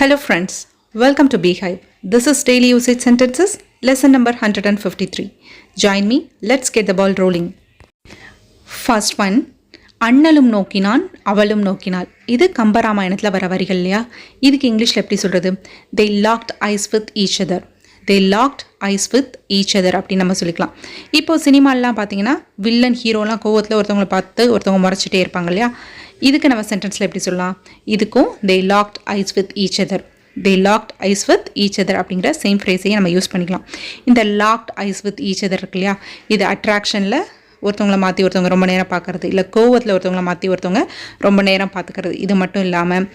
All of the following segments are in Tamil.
Hello friends, welcome to Beehive. This is daily usage sentences, lesson number 153. Join me, let's get the ball rolling. First one, அண்ணலும் நோக்கினான் அவளும் நோக்கினாள். இது கம்பராமாயணத்தில் வர வரிகள் இல்லையா? இதுக்கு இங்கிலீஷில் எப்படி சொல்கிறது they locked eyes with each other they locked eyes with each other அப்படின்னு நம்ம சொல்லிக்கலாம். இப்போது சினிமாலெலாம் பார்த்தீங்கன்னா வில்லன் ஹீரோலாம் கோவத்தில் ஒருத்தவங்களை பார்த்து ஒருத்தவங்க முறைச்சிட்டே இருப்பாங்க இல்லையா? இதுக்கு நம்ம சென்டென்ஸில் எப்படி சொல்லலாம்? இதுக்கும் they locked eyes with each other they locked eyes with each other அப்படிங்கிற சேம் ஃப்ரேஸையும் நம்ம யூஸ் பண்ணிக்கலாம். இந்த locked eyes with each other இருக்கு இல்லையா? இது அட்ராக்ஷனில் ஒருத்தவங்களை மாற்றி ஒருத்தவங்க ரொம்ப நேரம் பார்க்குறது இல்லை கோவத்தில் ஒருத்தவங்களை மாற்றி ஒருத்தவங்க ரொம்ப நேரம் பார்த்துக்கிறது இது மட்டும் இல்லாமல்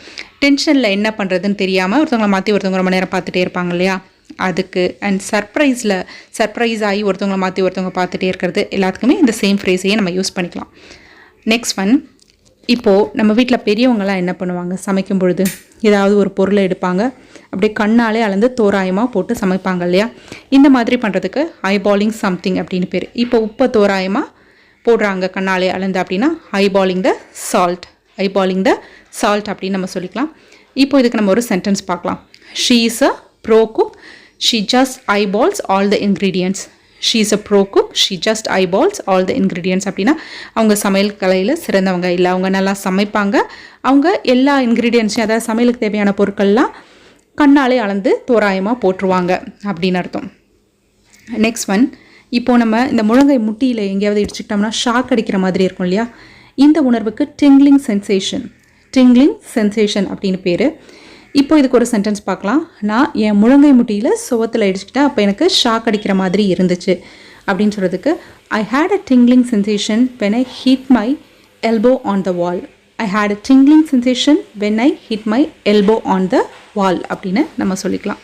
டென்ஷனில் என்ன பண்ணுறதுன்னு தெரியாமல் ஒருத்தவங்களை மாற்றி ஒருத்தவங்க ரொம்ப நேரம் பார்த்துட்டே இருப்பாங்க இல்லையா? அதுக்கு அண்ட் சர்ப்ரைஸில் சர்ப்ரைஸ் ஆகி ஒருத்தவங்களை மாற்றி ஒருத்தவங்க பார்த்துட்டே இருக்கிறது எல்லாத்துக்குமே இந்த சேம் ஃப்ரேஸையே நம்ம யூஸ் பண்ணிக்கலாம். நெக்ஸ்ட் ஒன் இப்போது நம்ம வீட்டில் பெரியவங்களாம் என்ன பண்ணுவாங்க? சமைக்கும் பொழுது ஏதாவது ஒரு பொருளை எடுப்பாங்க. அப்படியே கண்ணாலே அளந்து தோராயமாக போட்டு சமைப்பாங்க இல்லையா? இந்த மாதிரி பண்ணுறதுக்கு ஐபாலிங் சம்திங் அப்படின்னு பேர். இப்போ உப்பை தோராயமாக போடுறாங்க கண்ணாலே அளந்து அப்படின்னா ஐபாலிங் த சால்ட் ஐபாலிங் த சால்ட் அப்படின்னு நம்ம சொல்லிக்கலாம். இப்போ இதுக்கு நம்ம ஒரு சென்டென்ஸ் பார்க்கலாம். She is a pro cook she just eyeballs all the ingredients she is a pro cook she just eyeballs all the ingredients அப்படின்னா அவங்க சமையல் கலையில் சிறந்தவங்க. இல்லை அவங்க நல்லா சமைப்பாங்க. அவங்க எல்லா இன்க்ரீடியன்ஸையும் அதாவது சமையலுக்கு தேவையான பொருட்கள்லாம் கண்ணாலே அளந்து தோராயமாக போட்டுருவாங்க அப்படின்னு அர்த்தம். நெக்ஸ்ட் ஒன் இப்போது நம்ம இந்த முழங்கை முட்டியில் எங்கேயாவது இடிச்சுக்கிட்டோம்னா ஷாக் அடிக்கிற மாதிரி இருக்கும் இல்லையா? இந்த உணர்வுக்கு டிங்லிங் சென்சேஷன் டிங்லிங் சென்சேஷன் அப்படின்னு பேர். இப்போ இதுக்கு ஒரு சென்டென்ஸ் பார்க்கலாம். நான் என் முழங்கை முட்டியில் சுவத்தில் இடிச்சுக்கிட்டேன் அப்போ எனக்கு ஷாக் அடிக்கிற மாதிரி இருந்துச்சு. அப்படின்னு சொல்கிறதுக்கு I had a tingling sensation when I hit my elbow on the wall I had a tingling sensation when I hit my elbow on the wall அப்படின்னு நம்ம சொல்லிக்கலாம்.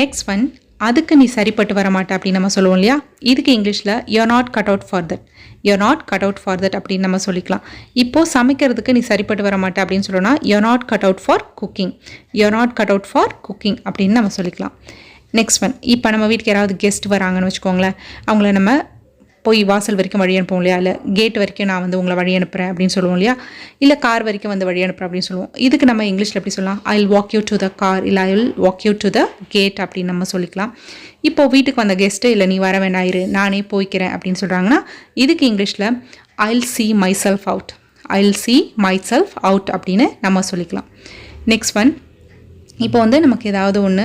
நெக்ஸ்ட் ஒன் அதுக்கு நீ சரிப்பட்டு வர மாட்டே அப்படின்னு நம்ம சொல்லுவோம் இல்லையா? இதுக்கு இங்கிலீஷில் you're not cut out for that you're not cut out for that அப்படின்னு நம்ம சொல்லிக்கலாம். இப்போது சமைக்கிறதுக்கு நீ சரிப்பட்டு வர மாட்டே அப்படின்னு சொல்லணும்னா you're not cut out for cooking you're not cut out for cooking அப்படின்னு நம்ம சொல்லிக்கலாம். நெக்ஸ்ட் ஒன் இப்போ நம்ம வீட்டுக்கு யாராவது கெஸ்ட் வராங்கன்னு வச்சுக்கோங்களேன் அவங்கள நம்ம போய் வாசல் வரைக்கும் வழி அனுப்புவோம் இல்லையா? இல்லை கேட் வரைக்கும் நான் வந்து உங்களை வழி அனுப்புகிறேன் அப்படின்னு சொல்லுவோம் இல்லையா? இல்லை கார் வரைக்கும் வந்து வழி அனுப்புகிறேன் அப்படின்னு சொல்லுவோம். இதுக்கு நம்ம இங்கிலீஷில் எப்படி சொல்லலாம்? I walk you to the car இல்லை I will walk you to the gate அப்படின்னு நம்ம சொல்லிக்கலாம். இப்போ வீட்டுக்கு வந்த கெஸ்ட்டு இல்லை நீ வர வேண்டாம் இரு. நானே போய்க்கிறேன் அப்படின்னு சொல்கிறாங்கன்னா இதுக்கு இங்கிலீஷில் I'll see myself out I will see myself out அப்படின்னு நம்ம சொல்லிக்கலாம். நெக்ஸ்ட் ஒன் இப்போ வந்து நமக்கு ஏதாவது ஒன்று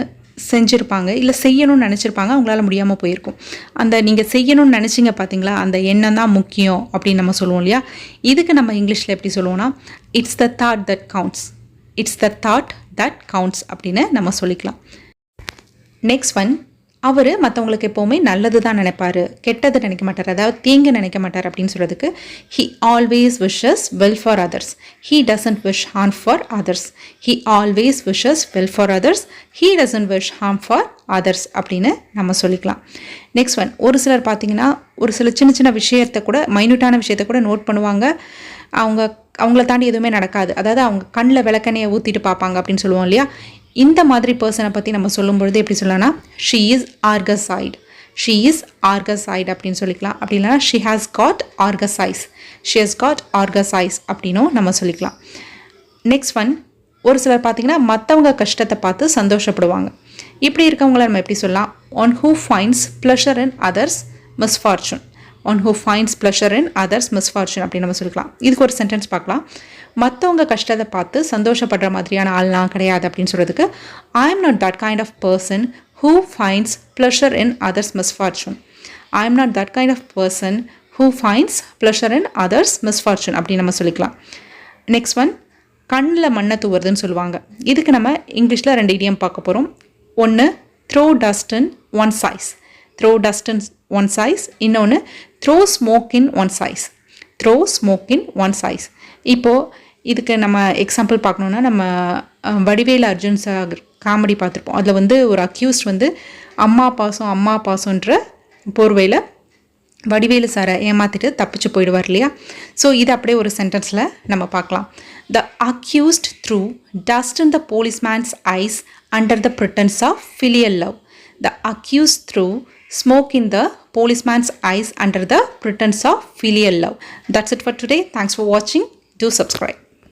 செஞ்சுருப்பாங்க இல்லை செய்யணும்னு நினச்சிருப்பாங்க அவங்களால முடியாமல் போயிருக்கும். அந்த நீங்கள் செய்யணும்னு நினச்சிங்க பார்த்தீங்களா அந்த எண்ணம் தான் முக்கியம் அப்படின்னு நம்ம சொல்லுவோம் இல்லையா? இதுக்கு நம்ம இங்கிலீஷில் எப்படி சொல்லுவோம்னா it's the thought that counts it's the thought that counts அப்படின்னு நம்ம சொல்லிக்கலாம். நெக்ஸ்ட் ஒன் அவர் மற்றவங்களுக்கு எப்போவுமே நல்லது தான் நினைப்பார் கெட்டது நினைக்க மாட்டார் அதாவது தீங்கு நினைக்க மாட்டார் அப்படின்னு சொல்கிறதுக்கு he always wishes well for others he doesn't wish harm for others he always wishes well for others he doesn't wish harm for others அப்படின்னு நம்ம சொல்லிக்கலாம். நெக்ஸ்ட் ஒன் ஒரு சிலர் பார்த்தீங்கன்னா ஒரு சில சின்ன சின்ன விஷயத்தை கூட மைன்யூட்டான விஷயத்தை கூட நோட் பண்ணுவாங்க. அவங்க அவங்கள தாண்டி எதுவுமே நடக்காது. அதாவது அவங்க கண்ணில் விளக்கணையை ஊற்றிட்டு பார்ப்பாங்க அப்படின்னு சொல்லுவோம் இல்லையா? இந்த மாதிரி பர்சனை பற்றி நம்ம சொல்லும் பொழுது எப்படி சொல்லலாம்னா she is organised she is organised அப்படின்னு சொல்லிக்கலாம். அப்படி இல்லைனா she has got organised she has got organised அப்படின்னும் நம்ம சொல்லிக்கலாம். நெக்ஸ்ட் ஒன் ஒரு சிலர் பார்த்திங்கன்னா மற்றவங்க கஷ்டத்தை பார்த்து சந்தோஷப்படுவாங்க. இப்படி இருக்கவங்கள நம்ம எப்படி சொல்லலாம்? One who finds pleasure in others misfortune one who finds pleasure in others misfortune அப்படின்னு நம்ம சொல்லிக்கலாம். இதுக்கு ஒரு சென்டென்ஸ் பார்க்கலாம். மற்றவங்க கஷ்டத்தை பார்த்து சந்தோஷப்படுற மாதிரியான ஆள்லாம் கிடையாது அப்படின்னு சொல்கிறதுக்கு I am not that kind of person who finds pleasure in others misfortune I am not that kind of person who finds pleasure in others misfortune அப்படின்னு நம்ம சொல்லிக்கலாம். நெக்ஸ்ட் ஒன் கண்ணில் மண்ணை தூவுறதுன்னு சொல்லுவாங்க. இதுக்கு நம்ம இங்கிலீஷில் ரெண்டு இடியம் பார்க்க போகிறோம் ஒன்று throw dust in one's eyes throw dust in one's eyes இன்னொன்று throw smoke in one's eyes throw smoke in one's eyes இப்போது இதுக்கு நம்ம எக்ஸாம்பிள் பார்க்கணுன்னா நம்ம வடிவேல் அர்ஜுன் சார் காமெடி பார்த்துருப்போம். அதில் வந்து ஒரு அக்யூஸ்ட் வந்து அம்மா பாசம் அம்மா பாசன்ற போர்வையில் வடிவேலு சாரை ஏமாற்றிட்டு தப்பிச்சு போயிடுவார் இல்லையா? ஸோ இது அப்படியே ஒரு சென்டென்ஸில் நம்ம பார்க்கலாம். The accused threw dust in the policeman's eyes under the pretence of filial love the accused threw smoke in the policeman's eyes under the pretense of filial love. That's it for today. Thanks for watching. Do subscribe.